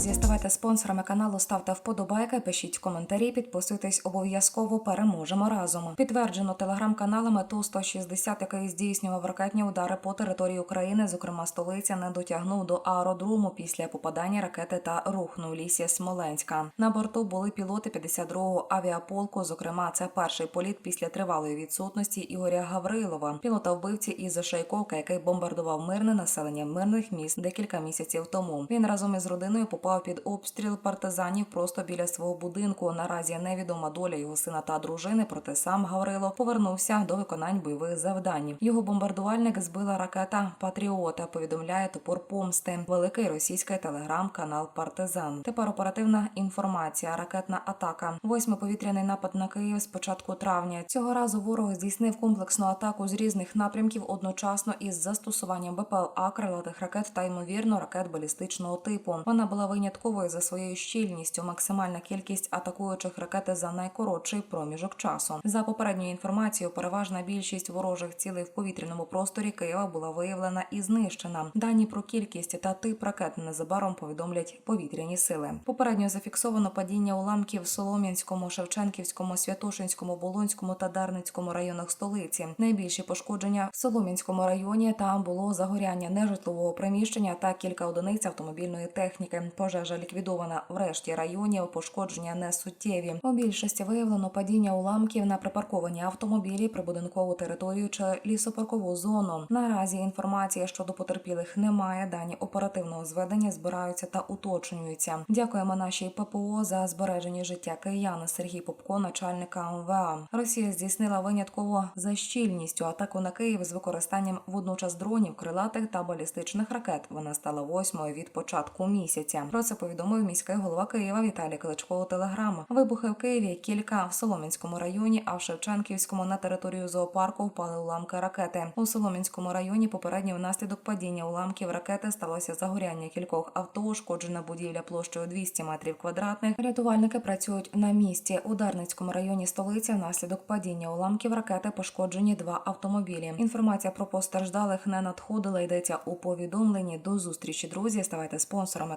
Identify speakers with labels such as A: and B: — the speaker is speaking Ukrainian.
A: ставайте спонсорами каналу, ставте вподобайки, пишіть коментарі, підписуйтесь обов'язково. Переможемо разом. Підтверджено телеграм-каналами ту 160 який здійснював ракетні удари по території України. Зокрема, столиця не дотягнув до аеродрому після попадання ракети та рухнув лісі Смоленська. На борту були пілоти 52-го авіаполку. Зокрема, це перший політ після тривалої відсутності Ігоря Гаврилова, пілота вбивці із Шайковка, який бомбардував мирне населення мирних міст декілька місяців тому. Він разом із родиною попав під обстріл партизанів просто біля свого будинку. Наразі невідома доля його сина та дружини. Проте сам Гаврило повернувся до виконань бойових завдань. Його бомбардувальник збила ракета Патріота. Повідомляє топор помсти. Великий російський телеграм-канал Партизан. Тепер оперативна інформація. Ракетна атака. Восьмий повітряний напад на Київ з початку травня. Цього разу ворог здійснив комплексну атаку з різних напрямків одночасно із застосуванням БПЛА, крилатих ракет та ймовірно ракет балістичного типу. Вона була винятковою за своєю щільністю. Максимальна кількість атакуючих ракет за найкоротший проміжок часу. За попередньою інформацією, переважна більшість ворожих цілей в повітряному просторі Києва була виявлена і знищена. Дані про кількість та тип ракет незабаром повідомлять повітряні сили. Попередньо зафіксовано падіння уламків в Солом'янському, Шевченківському, Святошинському, Болонському та Дарницькому районах столиці. Найбільші пошкодження в Солом'янському районі. Там було загоряння нежитлового приміщення та кілька одиниць автомобільної техніки. Пожежа ліквідована в решті районів. Пошкодження не суттєві. У більшості виявлено падіння уламків на припарковані автомобілі, прибудинкову територію чи лісопаркову зону. Наразі інформація щодо потерпілих немає. Дані оперативного зведення збираються та уточнюються. Дякуємо нашій ППО за збереження життя киян. Сергій Попко, начальника МВА. Росія здійснила винятково за щільністю атаку на Київ з використанням водночас дронів, крилатих та балістичних ракет. Вона стала восьмою від початку місяця. Про це повідомив міський голова Києва Віталій Кличко у телеграм. Вибухи в Києві кілька в Солом'янському районі, а в Шевченківському на територію зоопарку впали уламки ракети. У Солом'янському районі попередньо внаслідок падіння уламків ракети сталося загоряння кількох авто, ушкоджена будівля площею 200 метрів квадратних. Рятувальники працюють на місці. У Дарницькому районі столиці внаслідок падіння уламків ракети пошкоджені два автомобілі. Інформація про постраждалих не надходила. Йдеться у повідомленні. До зустрічі, друзі. Ставайте спонсорами